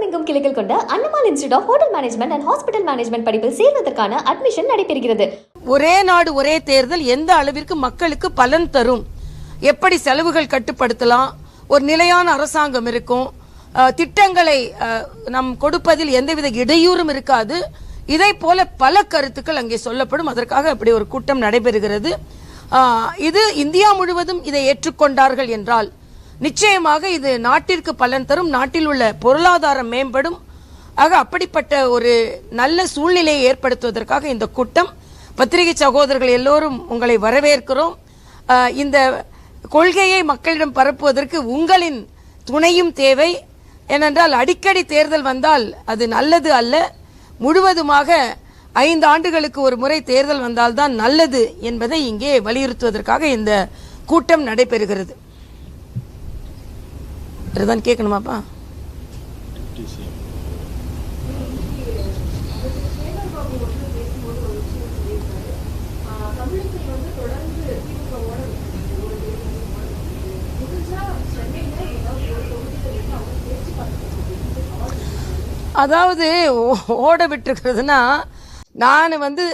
உலகமெங்கும் கிளைகள் கொண்ட Annamalai institute of hotel management and hospital management படிப்பில் சேர்வதற்கான அட்மிஷன் நடைபெறுகிறது. ஒரே நாடு ஒரே தேர்தல் எந்த அளவிற்கு மக்களுக்கு பலன் தரும்? எப்படி செலவுகள் கட்டுப்படுத்தலாம்? ஒரு நிலையான அரசாங்கம் இருக்கும். திட்டங்களை நம் கொடுப்பதில் எந்தவித இடையூறும் இருக்காது. இதை போல பல கருத்துக்கள் அங்கே சொல்லப்படும். அதற்காக அப்படி ஒரு கூட்டம் நடைபெறுகிறது. இது இந்தியா முழுவதும் இதை ஏற்றுக்கொண்டார்கள் என்றால் நிச்சயமாக இது நாட்டிற்கு பலன் தரும். நாட்டில் உள்ள பொருளாதாரம் மேம்படும். ஆக அப்படிப்பட்ட ஒரு நல்ல சூழ்நிலையை ஏற்படுத்துவதற்காக இந்த கூட்டம். பத்திரிகை சகோதரர்கள் எல்லோரும் உங்களை வரவேற்கிறோம். இந்த கொள்கையை மக்களிடம் பரப்புவதற்கு உங்களின் துணையும் தேவை. ஏனென்றால் அடிக்கடி தேர்தல் வந்தால் அது நல்லது அல்ல. முழுவதுமாக ஐந்து ஆண்டுகளுக்கு ஒரு முறை தேர்தல் வந்தால்தான் நல்லது என்பதை இங்கே வலியுறுத்துவதற்காக இந்த கூட்டம் நடைபெறுகிறது. இதுதான் கேட்கணுமாப்பா? அதாவது ஓ- ஓட விட்டுருக்கிறதுனா நான் வந்து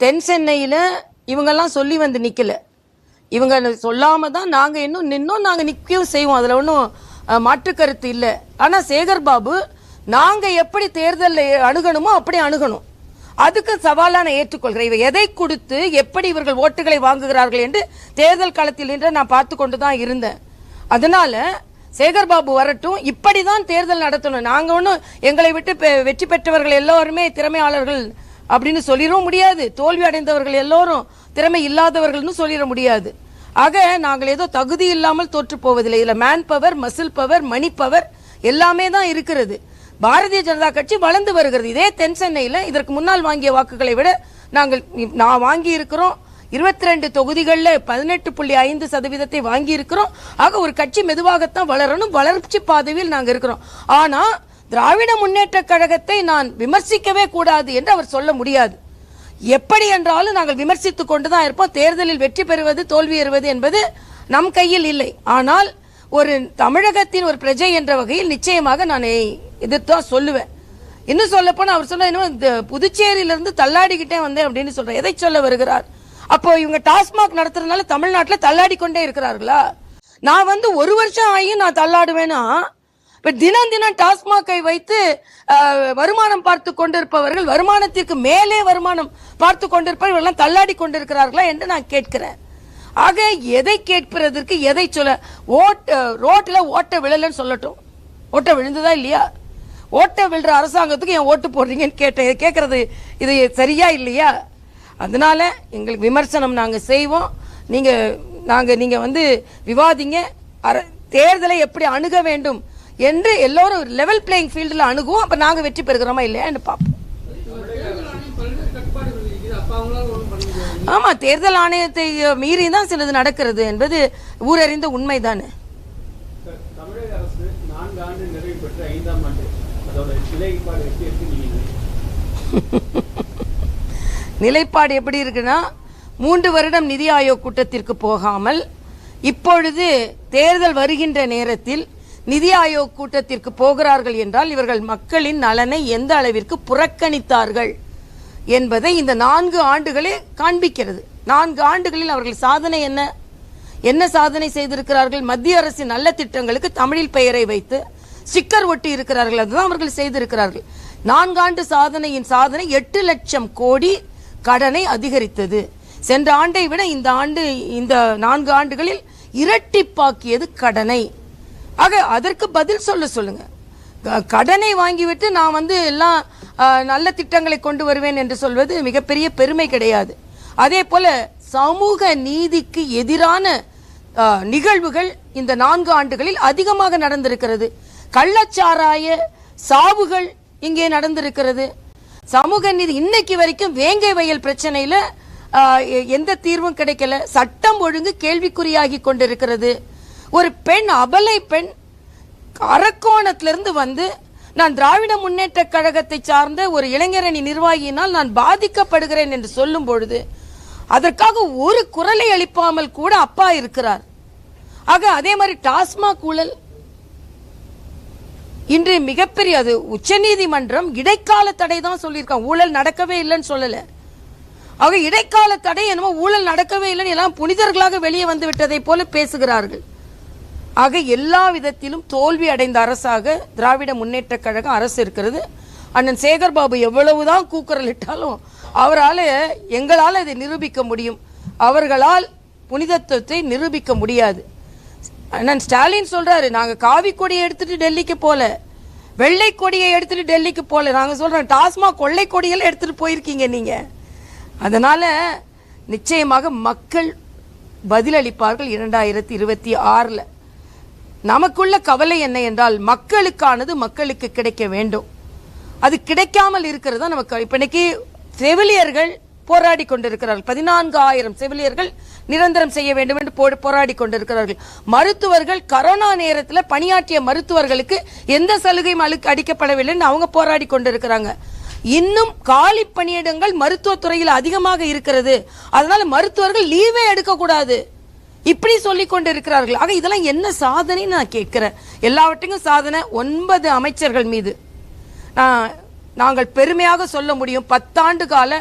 தென் சென்னையில் இவங்கெல்லாம் சொல்லி வந்து நிற்கலை இவங்க சொல்லாமல் தான் நாங்கள் இன்னும் நின்றும் நாங்கள் நிற்கவும் செய்வோம். அதில் ஒன்றும் மாற்று கருத்து இல்லை. ஆனால் சேகர் பாபு நாங்கள் எப்படி தேர்தலில் அணுகணுமோ அப்படி அணுகணும். அதுக்கு சவாலான நான் ஏற்றுக்கொள்கிறேன். இவை எதை கொடுத்து எப்படி இவர்கள் ஓட்டுகளை வாங்குகிறார்கள் என்று தேர்தல் களத்தில் நின்று நான் பார்த்து கொண்டு தான் இருந்தேன். அதனால சேகர் பாபு வரட்டும் இப்படிதான் தேர்தல் நடத்தணும். நாங்கள் ஒன்றும் எங்களை விட்டு பெ- வெற்றி பெற்றவர்கள் எல்லோருமே திறமையாளர்கள் அப்படின்னு சொல்லிடவும் முடியாது. தோல்வி அடைந்தவர்கள் எல்லோரும் திறமை இல்லாதவர்கள்னு சொல்லிட முடியாது. ஆக நாங்கள் ஏதோ தகுதி இல்லாமல் தோற்று போவதில்லை. இதில் man power muscle power money power எல்லாமே தான் இருக்கிறது. பாரதிய ஜனதா கட்சி வளர்ந்து வருகிறது. இதே தென் சென்னையில் இதற்கு முன்னால் வாங்கிய வாக்குகளை விட நாங்கள் நான் வாங்கி இருக்கிறோம் இருபத்தி ரெண்டு தொகுதிகளில் பதினெட்டு புள்ளி ஐந்து சதவீதத்தை வாங்கி இருக்கிறோம் ஆக ஒரு கட்சி மெதுவாகத்தான் வளரணும். வளர்ச்சி பாதையில் நாங்கள் இருக்கிறோம். ஆனால் திராவிட முன்னேற்ற கழகத்தை நான் விமர்சிக்கவே கூடாது என்று அவர் சொல்ல முடியாது. எப்படி என்றாலும் நாங்கள் விமர்சித்துக் கொண்டுதான் இருப்போம். தேர்தலில் வெற்றி பெறுவது தோல்வி பெறுவது என்பது நம் கையில் இல்லை. ஆனால் ஒரு தமிழகத்தின் ஒரு பிரஜை என்ற வகையில் நிச்சயமாக நான் எதிர்த்தான் சொல்லுவேன். இன்னும் சொல்ல போனா அவர் சொன்ன இன்னும் இந்த புதுச்சேரியிலிருந்து தள்ளாடிக்கிட்டே வந்தேன் அப்படின்னு சொல்கிறேன் எதை சொல்ல வருகிறார்? அப்போ இவங்க டாஸ்மாக் நடத்துறதுனால தமிழ்நாட்டில் தள்ளாடி கொண்டே இருக்கிறார்களா? நான் வந்து ஒரு வருஷம் ஆகியும் நான் தள்ளாடுவேனா? இப்போ தினம் தினம் டாஸ்மாகை வைத்து வருமானம் பார்த்து கொண்டிருப்பவர்கள் வருமானத்திற்கு மேலே வருமானம் பார்த்து கொண்டிருப்பவர்கள் எல்லாம் தள்ளாடி கொண்டிருக்கிறார்களா என்று நான் கேட்கிறேன். ஆக எதை கேட்பதற்கு எதை சொல்ல ஓட் ரோட்டில் ஓட்ட விழலன்னு சொல்லட்டும். ஓட்ட விழுந்துதான் இல்லையா? ஓட்ட விழுற அரசாங்கத்துக்கு ஏன் ஓட்டு போடுறீங்கன்னு கேட்டேன். கேட்கறது இது சரியா இல்லையா? அதனால எங்களுக்கு விமர்சனம் நாங்கள் செய்வோம். நீங்கள் நாங்கள் நீங்கள் வந்து விவாதிங்க. அர- தேர்தலை எப்படி அணுக வேண்டும் என்று எல்லோரும் லெவல் பிளேயிங் ஃபீல்டில் அணுகும் அப்போ நாங்கள் வெற்றி பெறுகிறோமா இல்லையான்னு பார்ப்போம். ஆமாம் தேர்தல் ஆணையத்தை மீறி தான் சிலது நடக்கிறது என்பது ஊரறிந்த உண்மைதானே. தானே நிலைப்பாடு எப்படி இருக்குன்னா மூன்று வருடம் நிதி ஆயோக் கூட்டத்திற்கு போகாமல் இப்பொழுது தேர்தல் வருகின்ற நேரத்தில் நிதி ஆயோக் கூட்டத்திற்கு போகிறார்கள் என்றால் இவர்கள் மக்களின் நலனை எந்த அளவிற்கு புறக்கணித்தார்கள் என்பதை இந்த நான்கு ஆண்டுகளே காண்பிக்கிறது. நான்கு ஆண்டுகளில் அவர்கள் சாதனை என்ன? என்ன சாதனை செய்திருக்கிறார்கள்? மத்திய அரசின் நல்ல திட்டங்களுக்கு தமிழில் பெயரை வைத்து ஸ்டிக்கர் ஒட்டி இருக்கிறார்கள். அதுதான் அவர்கள் செய்திருக்கிறார்கள். நான்காண்டு சாதனையின் சாதனை எட்டு லட்சம் கோடி கடனை அதிகரித்தது. சென்ற ஆண்டை விட இந்த ஆண்டு இந்த நான்கு ஆண்டுகளில் இரட்டிப்பாக்கியது கடனை. ஆக அதற்கு பதில் சொல்ல சொல்லுங்க. க- கடனை வாங்கிவிட்டு நான் வந்து எல்லாம் நல்ல திட்டங்களை கொண்டு வருவேன் என்று சொல்வது மிகப்பெரிய பெருமை கிடையாது. அதே போல சமூக நீதிக்கு எதிரான நிகழ்வுகள் இந்த நான்கு ஆண்டுகளில் அதிகமாக நடந்திருக்கிறது. கள்ளச்சாராய சாவுகள் இங்கே நடந்திருக்கிறது. சமூக நீதி இன்னைக்கு வரைக்கும் வேங்கை வயல் பிரச்சனையில எ- எந்த தீர்வும் கிடைக்கல. சட்டம் ஒழுங்கு கேள்விக்குறியாகி கொண்டிருக்கிறது. ஒரு பெண் அபலை பெண் அரக்கோணத்திலிருந்து வந்து நான் திராவிட முன்னேற்ற கழகத்தை சார்ந்த ஒரு இளைஞரணி நிர்வாகியினால் நான் பாதிக்கப்படுகிறேன் என்று சொல்லும் பொழுது அதற்காக ஒரு குரலை அளிப்பாமல் கூட அப்பா இருக்கிறார். ஆக அதே மாதிரி டாஸ்மாக் ஊழல் இன்று மிகப்பெரிய அது உச்சநீதிமன்றம் இடைக்கால தடை தான் சொல்லியிருக்கான் ஊழல் நடக்கவே இல்லைன்னு சொல்லல. ஆக இடைக்கால தடை என்னமோ ஊழல் நடக்கவே இல்லைன்னு எல்லாம் புனிதர்களாக வெளியே வந்து விட்டதை போல பேசுகிறார்கள். ஆக எல்லா விதத்திலும் தோல்வி அடைந்த அரசாக திராவிட முன்னேற்ற கழகம் அரசு இருக்கிறது. அண்ணன் சேகர் பாபு எவ்வளவுதான் கூக்குரல் இட்டாலும் அவரால் எங்களால் இதை நிரூபிக்க முடியும். அவர்களால் புனிதத்துவத்தை நிரூபிக்க முடியாது. அண்ணன் ஸ்டாலின் சொல்கிறாரு நாங்கள் காவி கொடியை எடுத்துகிட்டு டெல்லிக்கு போல வெள்ளை கொடியை எடுத்துகிட்டு டெல்லிக்கு போல நாங்கள் சொல்கிறோம் டாஸ்மாக் கொள்ளை கொடியெல்லாம் எடுத்துகிட்டு போயிருக்கீங்க நீங்கள் அதனால் நிச்சயமாக மக்கள் பதிலளிப்பார்கள் இரண்டாயிரத்தி இருபத்தி ஆறில். நமக்குள்ள கவலை என்ன என்றால் மக்களுக்கானது மக்களுக்கு கிடைக்க வேண்டும். அது கிடைக்காமல் இருக்கிறதா நமக்கு. இப்ப இன்னைக்கு செவிலியர்கள் போராடி கொண்டிருக்கிறார்கள். பதினான்காயிரம் செவிலியர்கள் நிரந்தரம் செய்ய வேண்டும் என்று போ- போராடி கொண்டிருக்கிறார்கள். மருத்துவர்கள் கரோனா நேரத்தில் பணியாற்றிய மருத்துவர்களுக்கு எந்த சலுகையும் அளிக்க அடிக்கப்படவில்லைன்னு அவங்க போராடி கொண்டிருக்கிறாங்க. இன்னும் காலி பணியிடங்கள் மருத்துவத்துறையில் அதிகமாக இருக்கிறது. அதனால மருத்துவர்கள் லீவே எடுக்கக்கூடாது இப்படி சொல்லி கொண்டு இருக்கிறார்கள் ஆக இதெல்லாம் என்ன சாதனைன்னு நான் கேட்கிறேன். எல்லாவற்றையும் சாதனை ஒன்பது அமைச்சர்கள் மீது. நாங்கள் பெருமையாக சொல்ல முடியும். பத்தாண்டு கால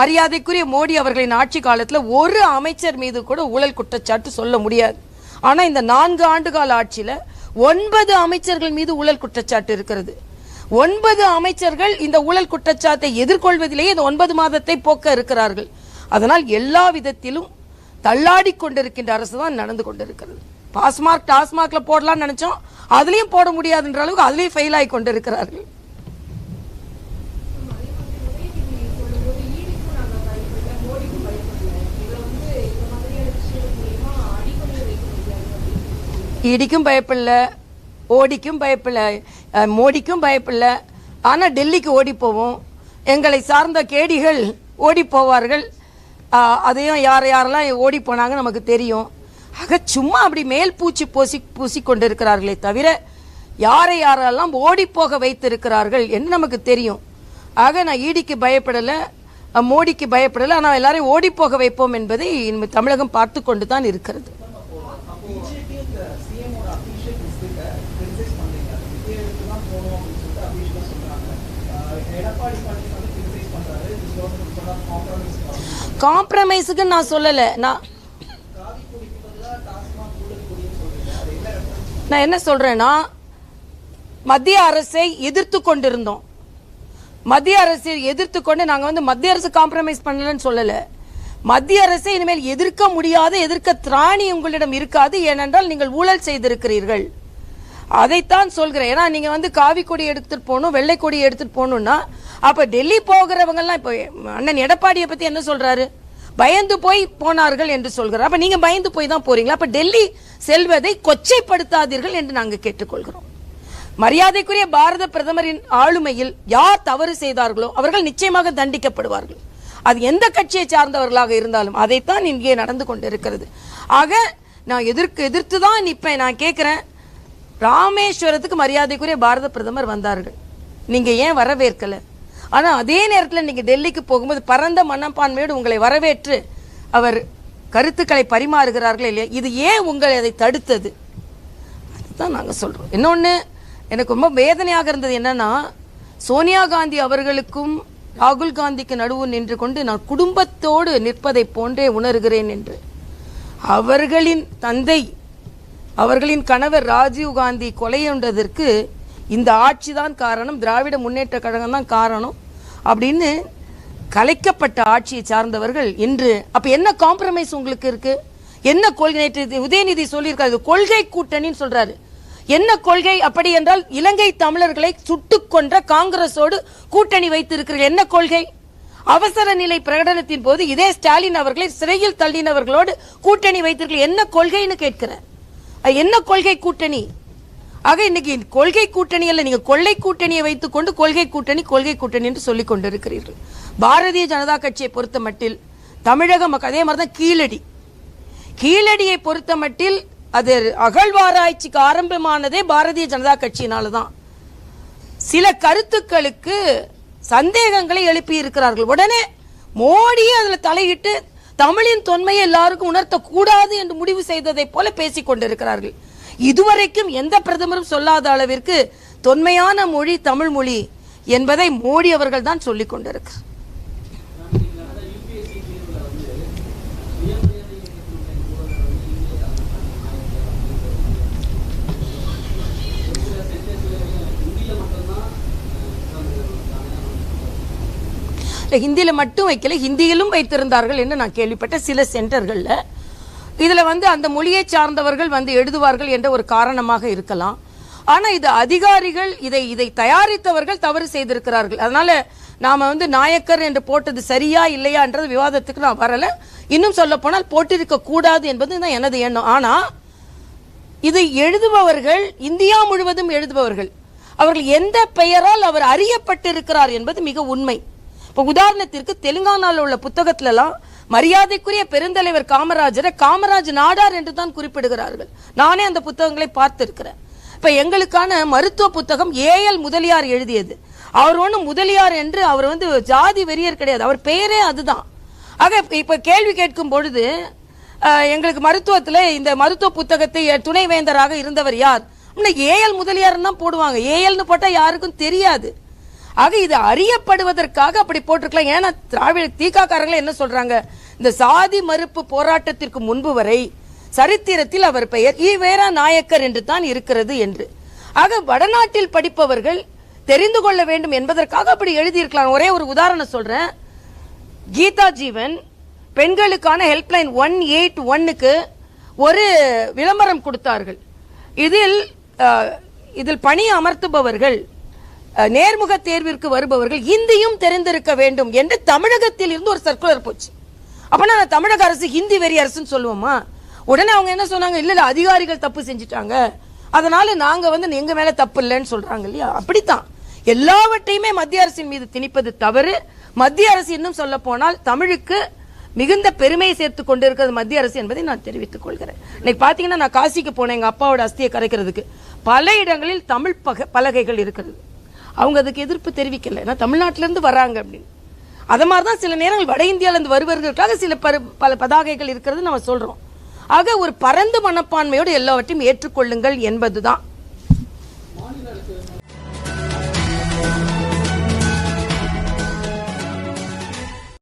மரியாதைக்குரிய மோடி அவர்களின் ஆட்சி காலத்தில் ஒரு அமைச்சர் மீது கூட ஊழல் குற்றச்சாட்டு சொல்ல முடியாது. ஆனால் இந்த நான்கு ஆண்டு கால ஆட்சியில் ஒன்பது அமைச்சர்கள் மீது ஊழல் குற்றச்சாட்டு இருக்கிறது. ஒன்பது அமைச்சர்கள் இந்த ஊழல் குற்றச்சாட்டை எதிர்கொள்வதிலேயே இந்த ஒன்பது மாதத்தை போக்க இருக்கிறார்கள். அதனால் எல்லா விதத்திலும் தள்ளாடி கொண்டிருக்கின்ற அரசு தான் நடந்து கொண்டிருக்கிறது. பாஸ்மார்க் டாஸ்மார்க்ல போடலாம்னு நினைச்சோம். அதுலயும் போட முடியாதுன்ற அளவுக்கு அதுலயும் ஃபெயில் ஆகி கொண்டிருக்கிறார்கள். இடிக்கும் பயப்பில்ல ஓடிக்கும் பயப்பில்ல மோடிக்கும் பயப்பில்ல. ஆனால் டெல்லிக்கு ஓடி போவோம். எங்களை சார்ந்த கேடிகள் ஓடி போவார்கள். அதையும் யார் யாரெல்லாம் ஓடி போனாங்க நமக்கு தெரியும். ஆக சும்மா அப்படி மேல் பூச்சி பூசி பூசி கொண்டிருக்கிறார்களே தவிர யாரை யாரெல்லாம் ஓடி போக வைத்திருக்கிறார்கள் என்று நமக்கு தெரியும். ஆக நான் ஈடிக்கு பயப்படலை மோடிக்கு பயப்படலை ஆனால் எல்லாரையும் ஓடி போக வைப்போம் என்பதை இந்த தமிழகம் பார்த்து கொண்டு தான் இருக்கிறது காம்ப்ரமைஸுக்கு நான் சொல்லலை. நான் நான் என்ன சொல்றேன்னா மத்திய அரசை எதிர்த்து கொண்டிருந்தோம். மத்திய அரசை எதிர்த்து கொண்டு நாங்க வந்து மத்திய அரசு காம்ப்ரமைஸ் பண்ணலன்னு சொல்லல. மத்திய அரசை இனிமேல் எதிர்க்க முடியாத எதிர்க்க திராணி உங்களிடம் இருக்காது. ஏனென்றால் நீங்கள் ஊழல் செய்திருக்கிறீர்கள். அதைத்தான் சொல்கிறேன். ஏன்னா நீங்கள் வந்து காவி கொடி எடுத்துகிட்டு போகணும் வெள்ளை கொடி எடுத்துகிட்டு போகணுன்னா அப்ப டெல்லி போகிறவங்க எல்லாம் இப்போ அண்ணன் எடப்பாடியை பத்தி என்ன சொல்றாரு? பயந்து போய் போனார்கள் என்று சொல்கிறார். அப்ப நீங்க பயந்து போய் தான் போறீங்களா? அப்ப டெல்லி செல்வதை கொச்சைப்படுத்தாதீர்கள் என்று நாங்க கேட்டுக்கொள்கிறோம். மரியாதைக்குரிய பாரத பிரதமரின் ஆளுமையில் யார் தவறு செய்தார்களோ அவர்கள் நிச்சயமாக தண்டிக்கப்படுவார்கள். அது எந்த கட்சியை சார்ந்தவர்களாக இருந்தாலும் அதைத்தான் இங்கே நடந்து கொண்டிருக்கிறது. ஆக நான் எதிர்க்கு எதிர்த்து தான் நிற்பேன். நான் கேட்கிறேன் ராமேஸ்வரத்துக்கு மரியாதைக்குரிய பாரத பிரதமர் வந்தார்கள். நீங்க ஏன் வரவேற்கலை? ஆனால் அதே நேரத்தில் நீங்கள் டெல்லிக்கு போகும்போது பரந்த மனப்பான்மையோடு உங்களை வரவேற்று அவர் கருத்துக்களை பரிமாறுகிறார்கள் இல்லையா? இது ஏன் உங்களை அதை தடுத்தது? அதுதான் நாங்கள் சொல்கிறோம் இன்னொன்று எனக்கு ரொம்ப வேதனையாக இருந்தது என்னன்னா சோனியா காந்தி அவர்களுக்கும் ராகுல் காந்திக்கு நடுவு நின்று கொண்டு நான் குடும்பத்தோடு நிற்பதைப் போன்றே உணர்கிறேன் என்று. அவர்களின் தந்தை அவர்களின் கணவர் ராஜீவ் காந்தி கொலையுண்டதற்கு இந்த ஆட்சி தான் காரணம் திராவிட முன்னேற்ற கழகம் தான் காரணம் அப்படின்னு கலைக்கப்பட்ட ஆட்சியை சார்ந்தவர்கள் இன்று அப்போ என்ன காம்ப்ரமைஸ் உங்களுக்கு இருக்கு? என்ன கொள்கை நேற்று உதயநிதி சொல்லியிருக்காரு கொள்கை கூட்டணின்னு சொல்றாரு. என்ன கொள்கை? அப்படி என்றால் இலங்கை தமிழர்களை சுட்டு கொன்ற காங்கிரஸோடு கூட்டணி வைத்திருக்கிறீர்கள். என்ன கொள்கை? அவசர நிலை பிரகடனத்தின் போது இதே ஸ்டாலின் அவர்களை சிறையில் தள்ளினவர்களோடு கூட்டணி வைத்திருக்கிறீர்கள். என்ன கொள்கைன்னு கேட்கிறேன் என்ன கொள்கை கூட்டணி? ஆக இன்னைக்கு கொள்கை கூட்டணி அல்ல நீங்க கொள்ளை கூட்டணியை வைத்துக்கொண்டு கொள்கை கூட்டணி கொள்கை கூட்டணி என்று சொல்லிக் கொண்டிருக்கிறீர்கள். பாரதிய ஜனதா கட்சியை பொறுத்த மட்டில் தமிழக மக்கள் அதே மாதிரி தான் கீழடி. கீழடியை பொறுத்த மட்டில் அது அகழ்வாராய்ச்சிக்கு ஆரம்பமானதே பாரதிய ஜனதா கட்சியினால தான் சில கருத்துக்களுக்கு சந்தேகங்களை எழுப்பி இருக்கிறார்கள் உடனே மோடியே அதில் தலையிட்டு தமிழின் தொன்மையை எல்லாருக்கும் உணர்த்தக்கூடாது என்று முடிவு செய்ததை போல பேசிக் கொண்டிருக்கிறார்கள். இதுவரைக்கும் எந்த பிரதமரும் சொல்லாத அளவிற்கு தொன்மையான மொழி தமிழ் மொழி என்பதை மோடி அவர்கள் தான் சொல்லிக் கொண்டிருக்கிறார். ஹிந்தியில் மட்டும் வைக்கல ஹிந்தியிலும் வைத்திருந்தார்கள் என்று நான் கேள்விப்பட்ட சில சென்டர்கள்ல இதில் வந்து அந்த மொழியை சார்ந்தவர்கள் வந்து எழுதுவார்கள் என்ற ஒரு காரணமாக இருக்கலாம். ஆனால் இது அதிகாரிகள் இதை இதை தயாரித்தவர்கள் தவறு செய்திருக்கிறார்கள். அதனால நாம வந்து நாயக்கர் என்று போட்டது சரியா இல்லையான்றது விவாதத்துக்கு நான் வரல. இன்னும் சொல்ல போனால் போட்டிருக்க கூடாது என்பது தான் எனது எண்ணம். ஆனால் இதை எழுதுபவர்கள் இந்தியா முழுவதும் எழுதுபவர்கள் அவர்கள் எந்த பெயரால் அவர் அறியப்பட்டிருக்கிறார் என்பது மிக உண்மை. இப்போ உதாரணத்திற்கு தெலுங்கானாவில் உள்ள புத்தகத்திலலாம் மரியாதைக்குரிய பெருந்தலைவர் காமராஜரை காமராஜ் நாடார் என்று தான் குறிப்பிடுகிறார்கள். நானே அந்த புத்தகங்களை பார்த்திருக்கிறேன். இப்ப எங்களுக்கான மருத்துவ புத்தகம் ஏஎல் முதலியார் எழுதியது. அவர் ஒன்றும் முதலியார் என்று அவர் வந்து ஜாதி வெறியர் கிடையாது. அவர் பெயரே அதுதான். ஆக இப்ப- கேள்வி கேட்கும் பொழுது எங்களுக்கு மருத்துவத்தில் இந்த மருத்துவ புத்தகத்தை துணைவேந்தராக இருந்தவர் யார்? ஏஎல் முதலியார் தான் போடுவாங்க. ஏஎல்னு போட்டால் யாருக்கும் தெரியாது. ஆக இது அறியப்படுவதற்காக அப்படி போட்டிருக்கலாம். ஏன்னா திராவிட தீகாக்காரங்களே என்ன சொல்றாங்க? இந்த சாதி மறுப்பு போராட்டத்திற்கு முன்பு வரை சரித்திரத்தில் அவர் பெயர் ஈவேரா நாயக்கர் என்று தான் இருக்கிறது என்று. ஆக வடநாட்டில் படிப்பவர்கள் தெரிந்து கொள்ள வேண்டும் என்பதற்காக அப்படி எழுதியிருக்கலாம். ஒரே ஒரு உதாரணம் சொல்றேன். கீதா ஜீவன் பெண்களுக்கான ஹெல்ப்லைன் ஒன் எயிட் ஒன்னுக்கு ஒரு விளம்பரம் கொடுத்தார்கள். இதில் இதில் பணி அமர்த்துபவர்கள் நேர்முக தேர்விற்கு வருபவர்கள் இந்தியும் தெரிந்திருக்க வேண்டும் என்று தமிழகத்தில் இருந்து ஒரு சர்க்குலர் போச்சு. அப்பனா நான் தமிழக அரசு ஹிந்தி வெறி அரசுன்னு சொல்லுவோமா? உடனே அவங்க என்ன சொன்னாங்க? இல்ல இல்ல அதிகாரிகள் தப்பு செஞ்சுட்டாங்க. அதனால நாங்க வந்து எங்க மேல தப்பு இல்லைன்னு சொல்றாங்க இல்லையா? அப்படித்தான். எல்லாவற்றையுமே மத்திய அரசின் மீது திணிப்பது தவறு. மத்திய அரசு இன்னும் சொல்ல போனால் தமிழுக்கு மிகுந்த பெருமையை சேர்த்து கொண்டிருக்கிறது மத்திய அரசு என்பதை நான் தெரிவித்துக் கொள்கிறேன். இன்னைக்கு பாத்தீங்கன்னா நான் காசிக்கு போனேன் எங்க அப்பாவோட அஸ்தியை கரைக்கிறதுக்கு. பல இடங்களில் தமிழ் பக பலகைகள் இருக்கிறது. அவங்க அதுக்கு எதிர்ப்பு தெரிவிக்கலை. ஏன்னா தமிழ்நாட்டிலேருந்து வராங்க அப்படின்னு. அதை மாதிரி தான் சில நேரங்கள் வட இந்தியாவிலேருந்து வருவர்களுக்காக சில பரு பல பதாகைகள் இருக்கிறது நம்ம சொல்கிறோம் ஆக ஒரு பரந்த மனப்பான்மையோடு எல்லாவற்றையும் ஏற்றுக்கொள்ளுங்கள் என்பது தான்